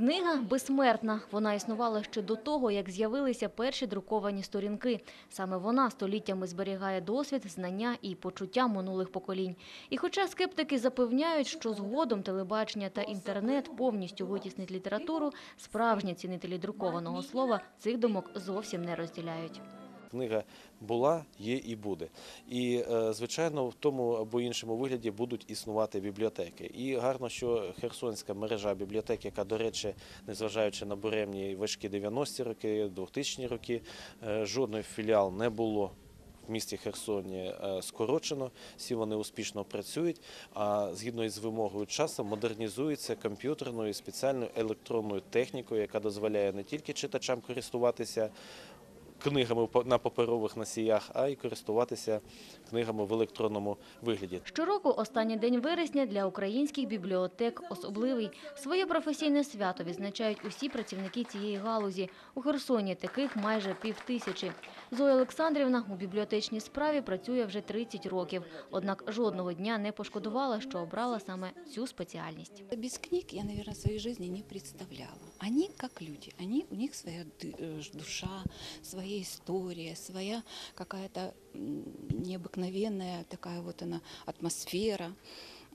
Книга безсмертна. Вона існувала ще до того, як з'явилися перші друковані сторінки. Саме вона століттями зберігає досвід, знання і почуття минулих поколінь. І хоча скептики запевняють, що згодом телебачення та інтернет повністю витіснить літературу, справжні цінителі друкованого слова цих думок зовсім не розділяють. Книга була, є і буде. І, е, звичайно, в тому або іншому вигляді будуть існувати бібліотеки. І гарно, що Херсонська мережа бібліотек, яка, до речі, незважаючи на буремні важкі 90-ті роки, 2000-ні роки, е, жодної філіал не було. В місті Херсоні е, скорочено, всі вони успішно працюють. А згідно із вимогою часу модернізується комп'ютерною і спеціальною електронною технікою, яка дозволяє не тільки читачам користуватися книгами на паперових носіях, а й користуватися книгами в електронному вигляді. Щороку останній день вересня для українських бібліотек особливий. Своє професійне свято відзначають усі працівники цієї галузі. У Херсоні таких майже півтисячі. Зоя Олександрівна у бібліотечній справі працює вже 30 років. Однак жодного дня не пошкодувала, що обрала саме цю спеціальність. Без книг я, наверное, своей жизни не представляла. Они как люди, они, у них своя ды- э, ж- душа, своя история, своя какая-то м, необыкновенная такая вот она атмосфера.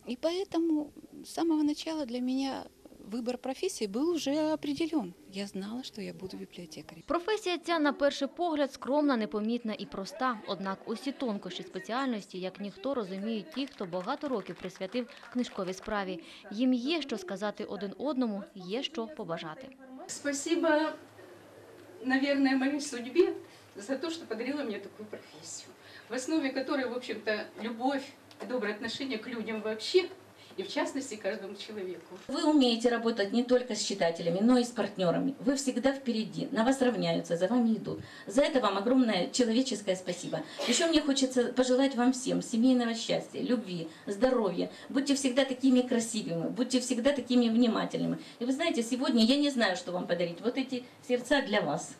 И поэтому с самого начала для меня выбор профессии был уже определен. Я знала, что я буду библиотекарем. Професія ця, на перший погляд, скромна, непомітна і проста. Однак усі тонкощі спеціальності, як ніхто, розуміють ті, хто багато років присвятив книжковій справі. Їм є що сказати один одному, є що побажати. Спасибо, наверное, моей судьбе за то, что подарила мне такую профессию, в основе которой, в общем-то, любовь и доброе отношение к людям вообще, и в частности каждому человеку. Вы умеете работать не только с читателями, но и с партнерами. Вы всегда впереди, на вас равняются, за вами идут. За это вам огромное человеческое спасибо. Еще мне хочется пожелать вам всем семейного счастья, любви, здоровья. Будьте всегда такими красивыми, будьте всегда такими внимательными. И вы знаете, сегодня я не знаю, что вам подарить. Вот эти сердца для вас.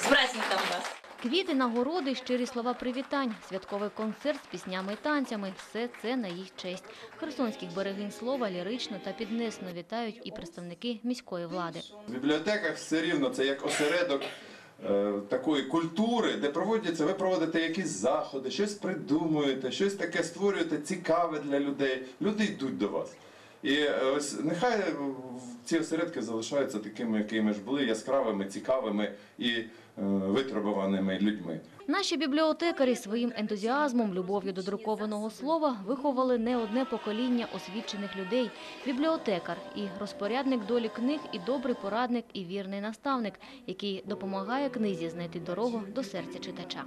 С праздником вас! Квіти, нагороди, щирі слова привітань, святковий концерт з піснями і танцями – все це на їх честь. Херсонських берегинь слова лірично та піднесно вітають і представники міської влади. В бібліотеках все рівно це як осередок е, такої культури, де проводяться, ви проводите якісь заходи, щось придумуєте, щось таке створюєте цікаве для людей. Люди йдуть до вас. І е, ось нехай ці осередки залишаються такими, якими ж були, яскравими, цікавими і е, витребуваними людьми. Наші бібліотекарі своїм ентузіазмом, любов'ю до друкованого слова виховали не одне покоління освічених людей. Бібліотекар і розпорядник долі книг, і добрий порадник, і вірний наставник, який допомагає книзі знайти дорогу до серця читача.